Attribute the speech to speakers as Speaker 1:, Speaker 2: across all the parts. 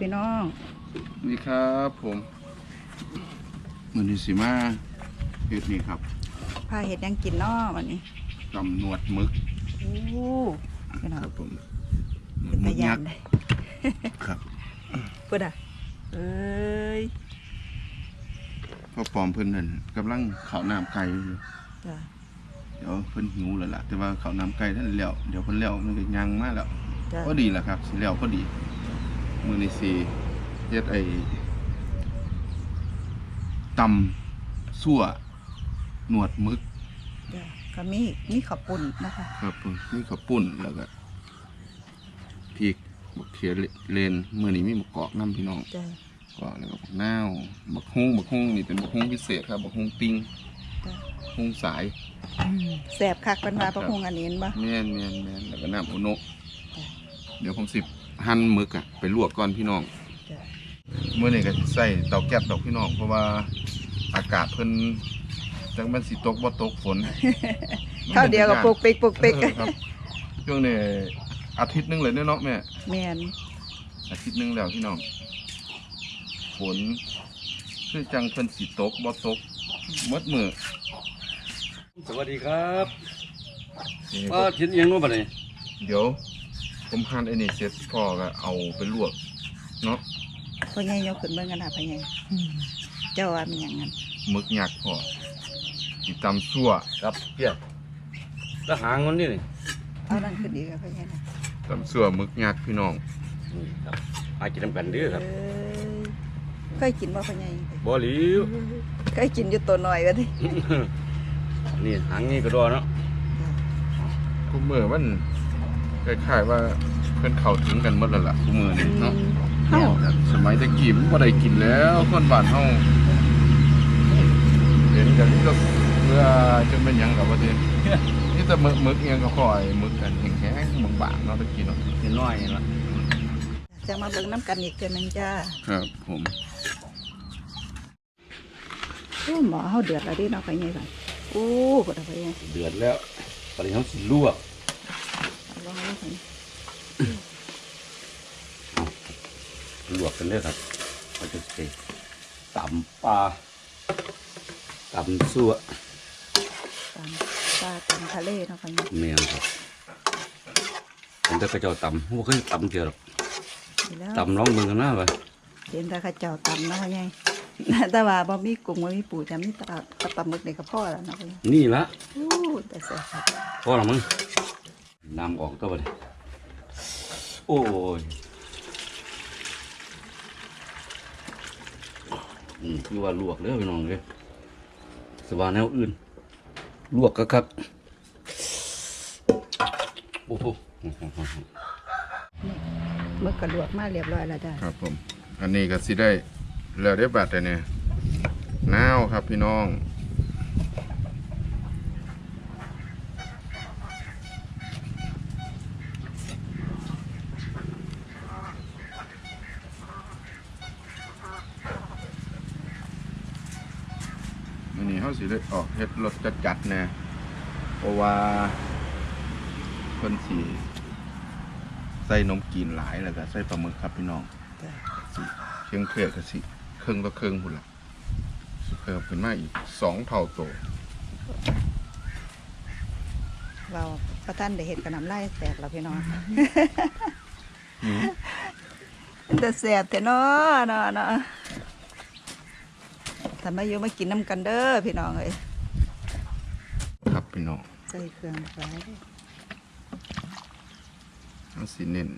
Speaker 1: ดีค่ะพี่น้อง
Speaker 2: นี่ครับผมมือนี้สิมาเฮ็ดนี่ครับ
Speaker 1: พาเห็ดหยังกินเนาะวันนี้
Speaker 2: ตำหนวดหมึก
Speaker 1: โอ้พี่น้อง
Speaker 2: ครับผมหนว
Speaker 1: เป็
Speaker 2: ด
Speaker 1: น
Speaker 2: หมึ
Speaker 1: ตากยา
Speaker 2: ยั
Speaker 1: น
Speaker 2: กษ์
Speaker 1: เลย
Speaker 2: ครับ
Speaker 1: พูดอะเอ้ย
Speaker 2: พ่อปอมเพิ่นนั่นกำลังข้าวน้ำไก่อยู่
Speaker 1: จ้ะ
Speaker 2: เดี๋ยวเพิ่นหิวแล้วล่ะแต่ว่าข้าวน้ำไก่ท่านแล้วเดี๋ยวเพิ่นแล้วมันก็ยังมาแล้ว
Speaker 1: จ้ะ
Speaker 2: พอดีแหละครับสิแล้วพอดี มื้อนี้สิเฮ็ดไอ้ตำซั่วหนวดหมึก
Speaker 1: จ้ะก็มีมีข้าวปุ้นนะคะ
Speaker 2: ครับผมมีข้าวปุ้นแล้วก็พริกบักเขียเลนมื้อนี้มีมะกอกน้ำพี่น้อง
Speaker 1: จ้ะ
Speaker 2: ก็แล้วก็บักนาวบักฮุ้งบักฮุ้งนี่เป็นบักฮุ้งพิเศษครับบักฮุ้งปิ้ง
Speaker 1: จ้ะ
Speaker 2: ฮุ้งสาย
Speaker 1: อืมแสบคักเป็นว่าประพงอันนี้เห็นบ่
Speaker 2: แม่นแม่นแม่นแล้วก็น้ำโอโนะ
Speaker 1: จ้ะ
Speaker 2: เดี๋ยวผมสิ หั่นหมึกอะไปลวกก่อนพี่น้อง
Speaker 1: จ้ะ
Speaker 2: เมื่อนี้ก็สิใส่เตาแก๊สดอกพี่น้อง เพราะว่าอากาศเพิ่นจังมันสิตกบ่ตกฝน
Speaker 1: ข้าวเดียวกับปุกปิกปุกปิก
Speaker 2: เออครับช่วงนี้อาทิตย์หนึงเลยเนาะแม่
Speaker 1: แม่น
Speaker 2: อาทิตย์หนึงแล้วพี่น้องฝนคือจังเพิ่นสิตกบ่ตกหมดมือ
Speaker 3: สวัสดีครับ
Speaker 2: นี่
Speaker 3: ว่าทิ้นยังนู้นบ่เนี่ย
Speaker 2: เดี๋ยว ผมหั่นไอ้นี่เสร็จพ่อก็เอาไปลวกเนาะ
Speaker 1: พ่อใหญ่ยกขึ้นเบิ่งกันนะพ่อใหญ่เจ้าว่ามีหยังงั้น
Speaker 2: หมึกยักษ์พ่อสิตำซั่ว
Speaker 3: ครับเพี้ยแล้วหางมันนี่นี่
Speaker 1: เอานั่นขึ้นดีกว่าพ่อใหญ่นะ
Speaker 2: ตำซั่วหมึกยักษ์พี่น้อง
Speaker 3: นี่ครับหากินนำกันเด้อครับ
Speaker 1: เอ้ยเคยกินบ่พ่อใหญ่
Speaker 3: บ่หลิว
Speaker 1: เคยกินอยู่ตัวน้อยว่าติ
Speaker 3: นี่หางนี่ก็รอเนาะ
Speaker 2: คุมือมัน คล้ายๆว่าเพิ่นเข้าถึงกันหมดแล้วล่ะคุมือนี่เนาะ
Speaker 1: เฮา
Speaker 2: สมัยตะกี้มันบ่ได้กินแล้วคนบ้านเฮาเห็นกันนี่ก็เมื่อจะเป็นหยังกับว่าทีนี่แต่หมึกหมึกอิหยังก็คอยหมึกกันแห้งๆบางๆเนาะตะกี้เนาะ
Speaker 3: นิดน้อยนี่ละ
Speaker 1: จะมาเบิ่งน้ำกันอีกเทื่อหนึงจ้า
Speaker 2: ครับผม
Speaker 1: โอ้หมอเฮาเดือดแล้วดิเนาะพ่อใหญ่ก่อนโอ้บ่ได้พ่อใหญ่
Speaker 3: เดือดแล้วตอนนี้เขาสิลวก
Speaker 1: เอาลองเอาไป
Speaker 3: ลวกกันเด้อครับเขาจะใส่ตำปลาตำซั่ว
Speaker 1: ตามปลาตามทะเลเนาะพ่อใหญ่
Speaker 3: แม่นครับผมจะกระเจ้าตำบ่เคยตำเจอหรอก
Speaker 1: ดีแล้ว
Speaker 3: ตำน้องเมืองกันหน้าไป
Speaker 1: เห็นแต่เข้าเจ้าตำเนาะพ่อใหญ่แต่ว่าบ่มีกุ้งบ่มีปูแต่มีแตลาดกับปลาหมึกนี่ก็พอแล้วเนาะพ่อใหญ่
Speaker 3: นี่ละ
Speaker 1: โอ้แต่แซ่บครับ
Speaker 3: พอหรอมึง น้ำออกตัวไปเลยโอ้ยอืมคือว่าลวกเด้อพี่น้องเลยสบายแนวอื่น ลวกก็ครับโอ้โห
Speaker 1: หมึกก็ลวกมาเรียบร้อยแล้วจ้า
Speaker 2: ครับผม อันนี้ก็สิได้แล้วได้บัตรแต่เนี่ยนาวครับพี่น้อง เขาสิได้ออกเฮ็ดรสจัดๆแน่เพราะว่าเพิ่นสิใส่นมกีนหลายแล้วก็ใส่ปลาหมึกครับพี่น้อง
Speaker 1: จ้า
Speaker 2: สิเชียงเทศก็สิเครื่องก็เครื่องหุ่นละสิเพิ่มขึ้นมาอีกสองเท่าโต
Speaker 1: เราพระท่านได้เห็ดกับน้ำลายแตกแล้วพี่น้อง
Speaker 2: หิว
Speaker 1: แต่แซ่บแต่เนาะเนาะเนาะ ถ้ามาอยู่มากินน้ำกันเด้อพี่น้องเอ้ย
Speaker 2: ครับพี่น้อง
Speaker 1: ใส่เครื่องไป
Speaker 2: เอาสิเน้น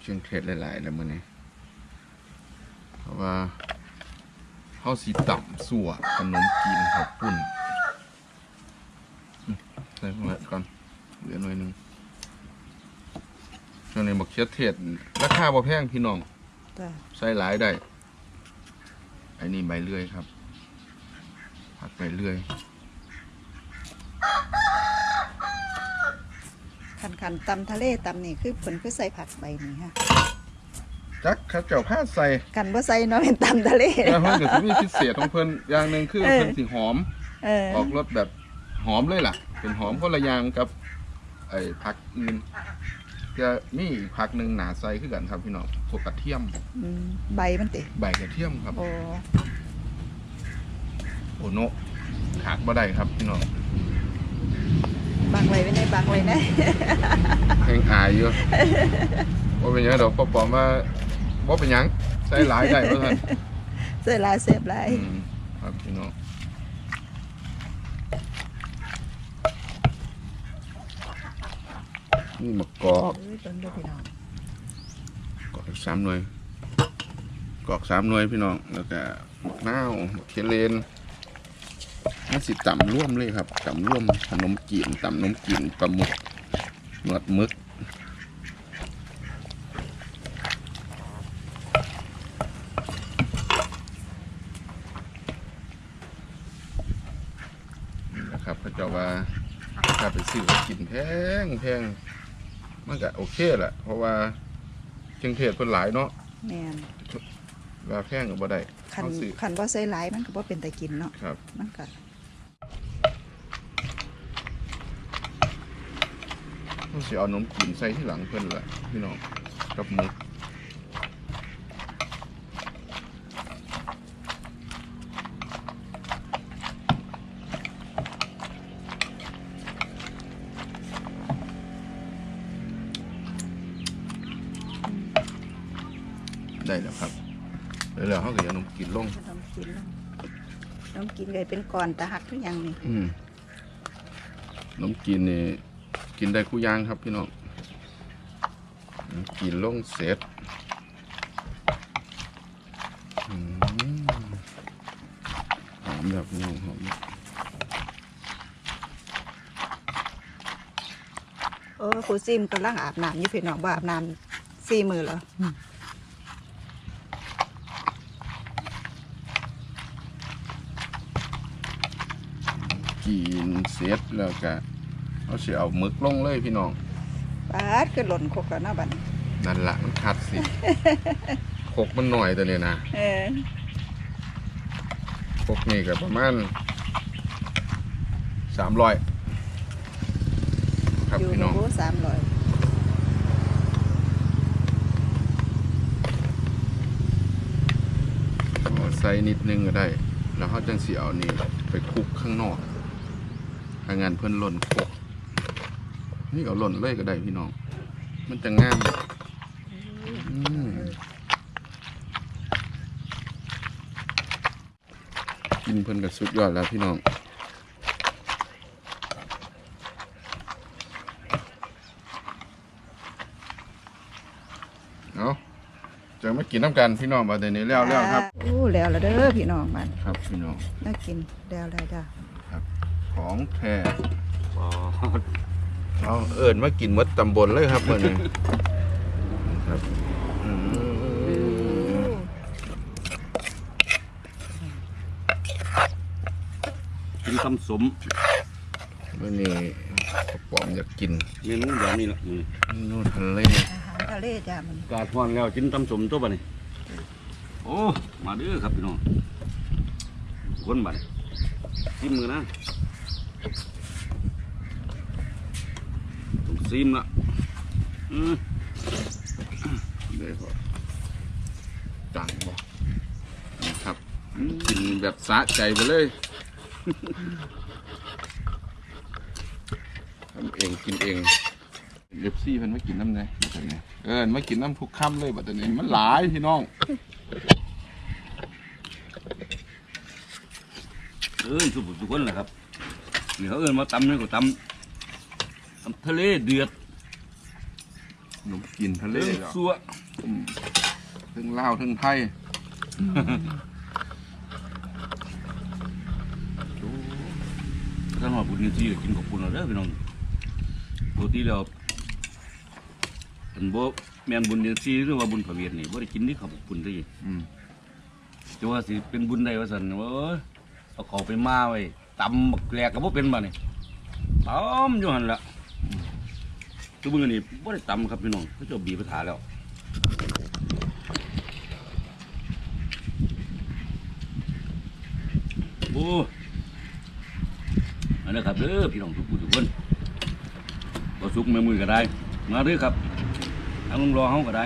Speaker 2: เชียงเทศหลายๆแล้วมื้อนี้เพราะว่าเขาสีต่ำสั่วขนมกินข้าวปุ้นอืมใส่หมดก่อนเหลือหน่อยหนึงช่วงนี้บักเขือเทศราคาบ่แพงพี่น้อง
Speaker 1: จ้า
Speaker 2: ใส่หลายได้อันนี้ใบเลื่อยครับ ผักใบเลื่อย
Speaker 1: ขันขันๆตำทะเลตำนี่คือผลคือใส่ผักใบนี่ฮะ
Speaker 2: จักข้าเจ้าผ้าใส่
Speaker 1: กันบ่ใส่เนาะเป็นตำทะเล
Speaker 2: แล้วเพิ่นก็สิมีพิเศษของเพิ่นอย่างหนึ่งคือ
Speaker 1: เออ
Speaker 2: เพิ่นสิหอม
Speaker 1: เออ
Speaker 2: ออกรสแบบหอมเลยล่ะ เป็นหอมคนละอย่างกับ ไอ้ผักอื่นจะมีอีกผักหนึ่งหนาไซคือกันครับพี่น้องพวกกระเทียม
Speaker 1: อืมใบมันติ
Speaker 2: ใบกระเทียมครับ
Speaker 1: โอ้
Speaker 2: โอโนะขาดบ่ได้ครับพี่น้อง
Speaker 1: บังไว้ไว้ในบังไว้นะ
Speaker 2: แห้งอายอยู่ว่าเป็นหยังดอกปอปอมว่าว่าเป็นหยังใส่หลายได้เพราะท่าน
Speaker 1: เสียหลายเสพหลาย
Speaker 2: อืมครับพี่น้องนี่มะกอก
Speaker 1: เอ้ยเบิ่งเด้อพี่น้อง
Speaker 2: กอกอีกสามหน่วยกอกสามหน่วยพี่น้องแล้วก็มะนาวมะเขเลน มันสิต่ำร่วมเลยครับต่ำร่วมขนมจีนต่ำนมจีนปลาหมึกหนวดหมึกนี่นะครับเขาเจะว่าถ้าไปซื้อมากินแพงแพงมันก็โอเคแหละเพราะว่าเครื่องเทศเพิ่นหลายเนาะ
Speaker 1: แม่น
Speaker 2: ว่าแพงก็บ่ได้
Speaker 1: คัน
Speaker 2: เขาซื้อ
Speaker 1: คันบ่ใส่หลายมันก็บ่เป็นตากินเนาะ
Speaker 2: ครับ
Speaker 1: มันก็
Speaker 2: เขาสิเอานมกินใส่ที่หลังเพิ่นแหละพี่น้องกับหมึกได้แล้วครับได้แล้วเขาก็จะเอานมกินลง
Speaker 1: ขนมกินเนาะขนมกินเลยเป็นก่อนตะหักทุกอย่างนี่
Speaker 2: อืมนมกินนี่ กินได้คู่อยางครับพี่น้องนมกินลงเสร็จอืมหอมแบบพี่น้องหอม
Speaker 1: โอ้ครูซิมกำลังอาบน้ำอยู่พี่น้องบ่อาบน้ำสี่มือเหรอ
Speaker 2: กินเสร็จแล้วก็ เอาสิเอาหมึกลงเลยพี่น้อง
Speaker 1: ปาดคือหล่นคกแล้วเนาะบัดนี้
Speaker 2: นั่นละมันคัดสิคกมันหน่อยตัวนี้นะ
Speaker 1: เออ
Speaker 2: คกนี่ก็ประมาณสามร้อยครับ
Speaker 1: อยู่
Speaker 2: พี่น้อง
Speaker 1: โอ้สามร้อย
Speaker 2: เอาใส่นิดนึงก็ได้ แล้วเขาจังสีเอานี่ไปคลุกข้างนอกถ้างั้นเพิ่นหล่นคก นี่เอาหล่นเลยก็ได้พี่น้อง มันจะงามอืมกินเพิ่นก็สุดยอดแล้วพี่น้องเอาจะมากินน้ำกันพี่น้องบัดนี้แล้วแล้วครับ
Speaker 1: โอ้แล้วแล้วเด้อพี่น้องมัน
Speaker 2: ครับพี่น้อง
Speaker 1: น่ากินแล้วแล้วจ้ะ
Speaker 2: ของแท้
Speaker 3: อ๋อ
Speaker 2: เอาเอิญมากินหมดตำบลเลยครับเมื่อนี้ครับอืม
Speaker 3: กินคำสม
Speaker 2: เมื่อนี้กระป๋อมอยากกิน
Speaker 3: เมนูอย่างนี้ละนี่
Speaker 2: นู่นทะเล
Speaker 1: อาหารทะเลจ้ะมัน
Speaker 3: กาดฮ้อนแล้วกินตำสมตัวบัดนี้โอ้มาเด้อครับพี่น้องคนบัดนี้ซิมมือนะต้อง ซิมละอืม
Speaker 2: เดี๋ยวก่อนจังบ่นะครับกินแบบสะใจไปเลยทำเองกินเองเล็บซี่เพิ่นไม่กินน้ำไงบัดนี้เออไม่กินน้ำทุกค่ำเลยบัดนี้มันหลายพี่น้อง
Speaker 3: เอ้ยสุกทุกคนแหละครับนี่เขาเอิ้นมาตำนี่ก็ตำตำ ทะเลเดือด
Speaker 2: ขนมกินทะเล
Speaker 3: เรื่อง
Speaker 2: เหรอ
Speaker 3: ซัว
Speaker 2: อืมทั้งลาวทั้งไทย
Speaker 3: ถ้ามาบุญนี่สิกินกับปุ่นเอาเด้อพี่น้องปกติแล้วเป็นบ่แม่นบุญนี่สิหรือว่าบุญพระเวทนี่บ่ได้กินนี่ข้าวปุ่นเด้
Speaker 2: อืม
Speaker 3: จะว่าสิเป็นบุญใดว่าซั่นเอ้ยเอาเขาไปมาไว้ตำบักแหลกก็บ่เป็นบัดนี่ตำอยู่หั่นล่ะ ทุกมื้อนี่บ่ได้ตำครับพี่น้องเขาจะบีบไปถาแล้วโอ้อันนี้ครับเด้อพี่น้องทุกผู้ทุกคนก็สุกแม่มือก็ได้ มาเด้อครับเอาลุงรอเฮาก็ได้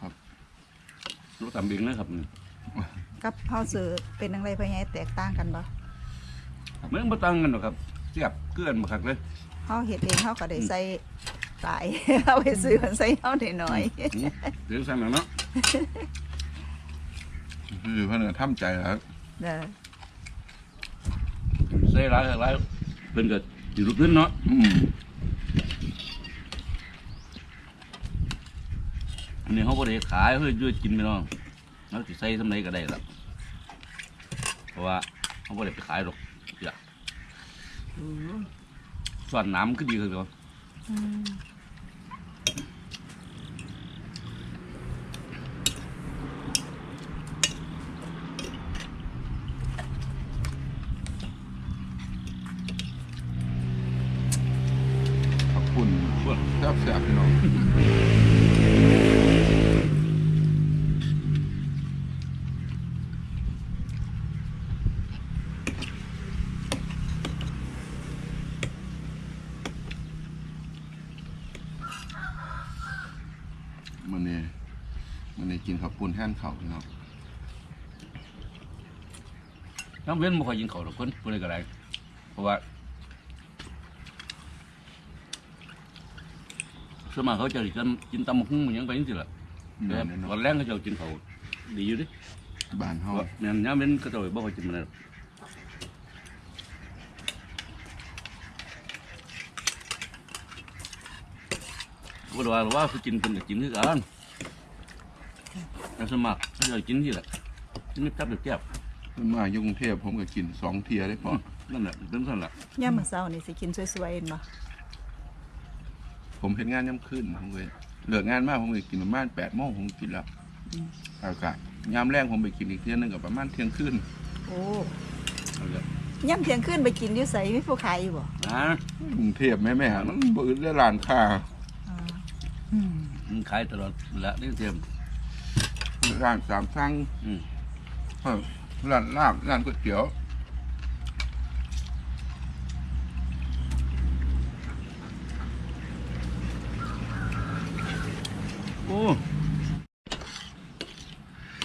Speaker 2: ครับ
Speaker 3: รู้ ตำเองนะครับนี่
Speaker 1: กับเฮาซื้อเป็นจังไดพ่อใหญ่แตกต่างกันบ่
Speaker 3: เหมือนบ่ต่างกันหรอกครับเสียบเกลือนมาคักเลย
Speaker 1: เฮาเฮ็ดเองเฮาก็ได้ใส่หลายเอาไปซื้อมันใส่เฮาได้น้อย
Speaker 3: อืมเดี๋ยวใส่มาเนาะ
Speaker 2: คือเพื่อนทำใจแล้ว
Speaker 1: เด้อ
Speaker 3: ใส่หลายหลายเพิ่นก็สิลุกขึ้นเนาะ
Speaker 2: อั
Speaker 3: นนี้เขาบ่ได้ขายเฮ้ยยืดกินไปน้องเราสิใส่สำไหนก็ได้ละเพราะว่าเขาบ่ได้ไปขายหรอกอย่าส่วนน้ำก็ดีคือเก่า
Speaker 1: อืม
Speaker 2: ขอบคุณแซ่บแซ่บพี่น้องมันนี่มันนี่ กินข้าวปุ้นแท่นข้าวพี่น้อง
Speaker 3: น้ำเว้นบ่ค่อยกินข้าวหรอกคนผู้ใดก็ได้เพราะว่าสวนมากเขาจะกินกินตำบักหุ่งมันยังไปจังซี่ล่ะแต่
Speaker 2: แม่น
Speaker 3: วั
Speaker 2: เนาะ
Speaker 3: นแรกเขาเจะกินข้าวดีอยู่เดิ
Speaker 2: บ้านเฮา
Speaker 3: เพราะแม่นยามเว้นก็เจะบ่ค่อยกินมันนะบ่ได้ว่าหรอกว่าคือกินเพิ่นก็กินคือกัน แต่สวนมัครเขาเจะกินที่ล่ะกินไม่จับเดือบแจ๊บ
Speaker 2: ขึ้นมาอยู่กรุงเทพผมก็กินสองเทียได้พอ
Speaker 3: นั่นแหละเป็นสั่นล่ะ
Speaker 1: ยามมื้อเช้านี่สิกินสวยๆเห็นบ่
Speaker 2: ผมเห็นงานย่ำขึ้นผมเลยเลิกงานมากผมไปกินประมาณแปดโมงผมกินแล้วอากาศยามแรงผมไปกินอีกเที่ยนึงกับประมาณเที่ยงคืน
Speaker 1: โอ้
Speaker 3: เอาละ
Speaker 1: ย่ำเที่ยงคืนไปกินอยู่ไสมีผู้ขายอยู่บ่
Speaker 3: นะ
Speaker 2: กรุงเทพแม่แม่ๆมันบืนได้ร้านค้า
Speaker 1: อ่าอืม
Speaker 3: มันขายตลอดละนี่เต็ม
Speaker 2: ร้านสามสั่ง
Speaker 3: อืม
Speaker 2: เออร้านลาบร้านก๋วยเตี๋ยว
Speaker 3: โอ้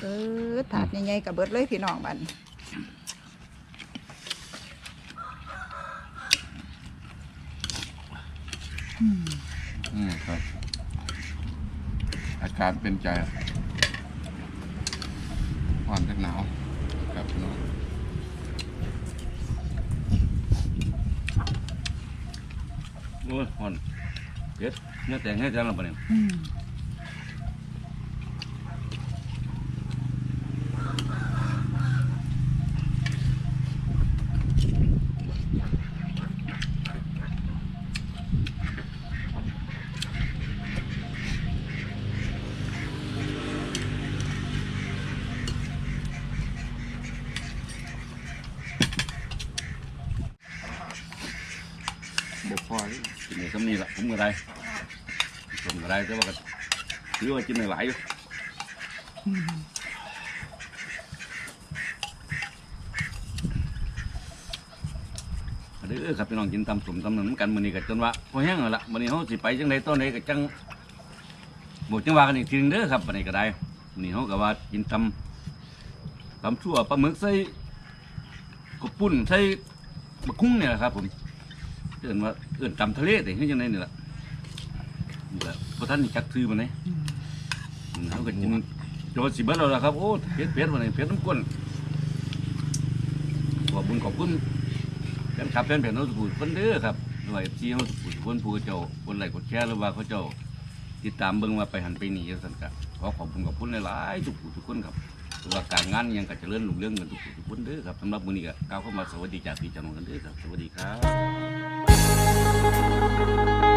Speaker 1: เออถาดใหญ่ๆก็เบิดเลยพี่น้องบัดนี้
Speaker 2: อืมครับ อากาศเป็นใจ ร้อนจากหนาวครับพี่น้อง
Speaker 3: โอ้ยหอนเผ็ดเนื้อแตงให้จานละปะเนี่ย
Speaker 1: อืม
Speaker 2: อเลย
Speaker 3: กินในสำนีละผมก็ได้ผมก็ได้แต่ว่าก็ถือว่ากินไม่ไหวอยู่เด้อครับพี่น้องกินตำสมตำหนึ่งกันมื้อนี้ก็จนว่าพอแห้งแล้วล่ะมื้อนี้เฮาสิไปจังได๋ต้นใดก็จังบ่จังว่ากันอีกทีนึงเด้อครับมื้อนี้ก็ได้มื้อนี้เฮาก็ว่ากินตำตำชั่วปลาหมึกใส่กบปุ้นใส่บะคุ้งเนี่ยแหละครับผมเอิ้นว่า เอิ้นตำทะเลแต่เฮ็ดจังไดนี่ล่ะนี่แหละบ่ทันได้จักซื้อมันเลยอืมเฮาก็กินจนว่าสิเบิดแล้วล่ะครับโอ้เผ็ดเผ็ดวันนี้เผ็ดน้ำก้นขอบคุณขอบคุณแฟนคลับแฟนเพจโน้ตสปูดคนเด้อครับหน่วยซีโน้ตสปูดคนผู้เจ้าคนไหลค์กดแชร์หรือว่าเขาเจ้าติดตามเบิ่งว่าไปหันไปหนีจังซั่นก็ขอขอบคุณขอบคุณหลายๆทุกผู้ทุกคนครับหรือว่าการงานอิหยังก็เจริญรุ่งเรืองกันทุกผู้ทุกคนเด้อครับสำหรับมื้อนี้ก็กล่าวเข้ามาสวัสดีจากพี่จันทร์กันเด้อครับสวัสดีครับ Thank you.